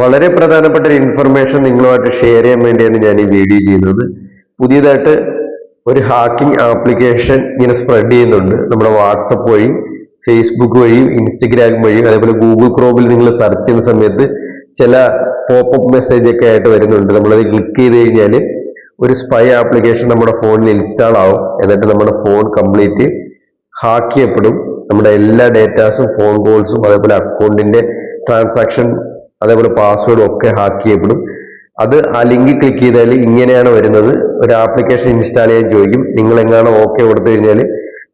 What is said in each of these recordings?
വളരെ പ്രധാനപ്പെട്ട ഒരു ഇൻഫർമേഷൻ നിങ്ങളുമായിട്ട് ഷെയർ ചെയ്യാൻ വേണ്ടിയാണ് ഞാൻ ഈ വീഡിയോ ചെയ്യുന്നത്. പുതിയതായിട്ട് ഒരു ഹാക്കിംഗ് ആപ്ലിക്കേഷൻ ഇങ്ങനെ സ്പ്രെഡ് ചെയ്യുന്നുണ്ട്. നമ്മുടെ വാട്സപ്പ് വഴി ഫേസ്ബുക്ക് വഴിയും ഇൻസ്റ്റഗ്രാം വഴിയും അതേപോലെ ഗൂഗിൾ ക്രോമിൽ നിങ്ങൾ സെർച്ച് ചെയ്യുന്ന സമയത്ത് ചില പോപ്പപ്പ് മെസ്സേജ് ഒക്കെ ആയിട്ട് വരുന്നുണ്ട്. നമ്മളത് ക്ലിക്ക് ചെയ്ത് കഴിഞ്ഞാൽ ഒരു സ്പൈ ആപ്ലിക്കേഷൻ നമ്മുടെ ഫോണിൽ ഇൻസ്റ്റാൾ ആവും. എന്നിട്ട് നമ്മുടെ ഫോൺ കംപ്ലീറ്റ് ഹാക്ക് ചെയ്യപ്പെടും. നമ്മുടെ എല്ലാ ഡേറ്റാസും ഫോൺ കോൾസും അതേപോലെ അക്കൗണ്ടിന്റെ ട്രാൻസാക്ഷൻ അതേപോലെ പാസ്വേഡും ഒക്കെ ഹാക്ക് ചെയ്യപ്പെടും. അത് ആ ലിങ്ക് ക്ലിക്ക് ചെയ്താൽ ഇങ്ങനെയാണ് വരുന്നത്. ഒരു ആപ്ലിക്കേഷൻ ഇൻസ്റ്റാൾ ചെയ്യാൻ ചോദിക്കും. നിങ്ങൾ എങ്ങാണ് ഓക്കെ കൊടുത്തു കഴിഞ്ഞാൽ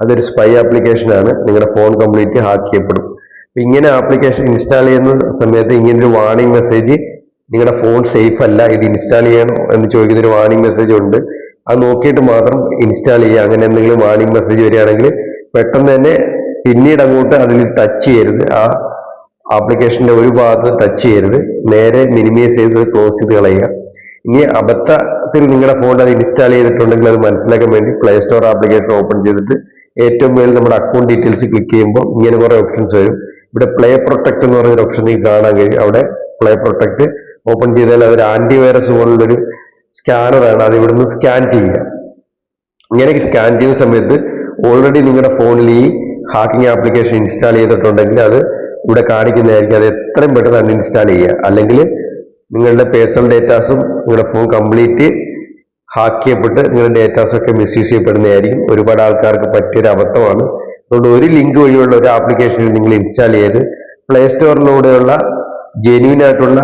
അതൊരു സ്പൈ ആപ്ലിക്കേഷനാണ് നിങ്ങളുടെ ഫോൺ കംപ്ലീറ്റ് ഹാക്ക് ചെയ്യപ്പെടും. ഇങ്ങനെ ആപ്ലിക്കേഷൻ ഇൻസ്റ്റാൾ ചെയ്യുന്ന സമയത്ത് ഇങ്ങനൊരു വാർണിംഗ് മെസ്സേജ് നിങ്ങളുടെ ഫോൺ സേഫ് അല്ല ഇത് ഇൻസ്റ്റാൾ ചെയ്യണം എന്ന് ചോദിക്കുന്ന ഒരു വാർണിംഗ് മെസ്സേജ് ഉണ്ട്. അത് നോക്കിയിട്ട് മാത്രം ഇൻസ്റ്റാൾ ചെയ്യുക. അങ്ങനെ എന്തെങ്കിലും വാർണിംഗ് മെസ്സേജ് വരികയാണെങ്കിൽ പെട്ടെന്ന് തന്നെ പിന്നീട് അങ്ങോട്ട് അതിൽ ടച്ച് ചെയ്യരുത്. ആ ആപ്ലിക്കേഷന്റെ ഒരു ഭാഗത്ത് ടച്ച് ചെയ്യരുത്. നേരെ മിനിമൈസ് ചെയ്ത് ക്ലോസ് ചെയ്ത് കളയുക. ഇനി അബദ്ധത്തിൽ നിങ്ങളുടെ ഫോണിൽ അത് ഇൻസ്റ്റാൾ ചെയ്തിട്ടുണ്ടെങ്കിൽ അത് മനസ്സിലാക്കാൻ വേണ്ടി പ്ലേ സ്റ്റോർ ആപ്ലിക്കേഷൻ ഓപ്പൺ ചെയ്തിട്ട് ഏറ്റവും മേളിൽ നമ്മുടെ അക്കൗണ്ട് ഡീറ്റെയിൽസ് ക്ലിക്ക് ചെയ്യുമ്പോൾ ഇങ്ങനെ കുറെ ഓപ്ഷൻസ് വരും. ഇവിടെ പ്ലേ പ്രൊട്ടക്ട് എന്ന് പറയുന്ന ഓപ്ഷൻ നിങ്ങൾക്ക് കാണാൻ കഴിയും. അവിടെ പ്ലേ പ്രൊട്ടക്ട് ഓപ്പൺ ചെയ്താൽ അതൊരു ആന്റി വൈറസ് പോലുള്ളൊരു സ്കാനറാണ് അത് ഇവിടുന്ന് സ്കാൻ ചെയ്യുക. ഇങ്ങനെ സ്കാൻ ചെയ്യുന്ന സമയത്ത് ഓൾറെഡി നിങ്ങളുടെ ഫോണിൽ ഈ ഹാക്കിംഗ് ആപ്ലിക്കേഷൻ ഇൻസ്റ്റാൾ ചെയ്തിട്ടുണ്ടെങ്കിൽ അത് ഇവിടെ കാണിക്കുന്നതായിരിക്കും അത് എത്രയും പെട്ടെന്ന് അൺഇൻസ്റ്റാൾ ചെയ്യുക. അല്ലെങ്കിൽ നിങ്ങളുടെ പേഴ്സണൽ ഡേറ്റാസും നിങ്ങളുടെ ഫോൺ കംപ്ലീറ്റ് ഹാക്ക് ചെയ്യപ്പെട്ട് നിങ്ങളുടെ ഡേറ്റാസൊക്കെ മിസ്യൂസ് ചെയ്യപ്പെടുന്നതായിരിക്കും. ഒരുപാട് ആൾക്കാർക്ക് പറ്റിയൊരു അബദ്ധമാണ്. അതുകൊണ്ട് ഒരു ലിങ്ക് വഴിയുള്ള ഒരു ആപ്ലിക്കേഷൻ നിങ്ങൾ ഇൻസ്റ്റാൾ ചെയ്ത് പ്ലേ സ്റ്റോറിലൂടെയുള്ള ജെന്യൂൻ ആയിട്ടുള്ള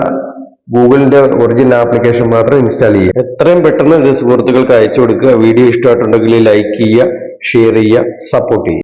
ഗൂഗിളിന്റെ ഒറിജിനൽ ആപ്ലിക്കേഷൻ മാത്രം ഇൻസ്റ്റാൾ ചെയ്യുക. എത്രയും പെട്ടെന്ന് ഇത് സുഹൃത്തുക്കൾക്ക് അയച്ചു കൊടുക്കുക. വീഡിയോ ഇഷ്ടമായിട്ടുണ്ടെങ്കിൽ ലൈക്ക് ചെയ്യുക ഷെയർ ചെയ്യുക സപ്പോർട്ട് ചെയ്യുക.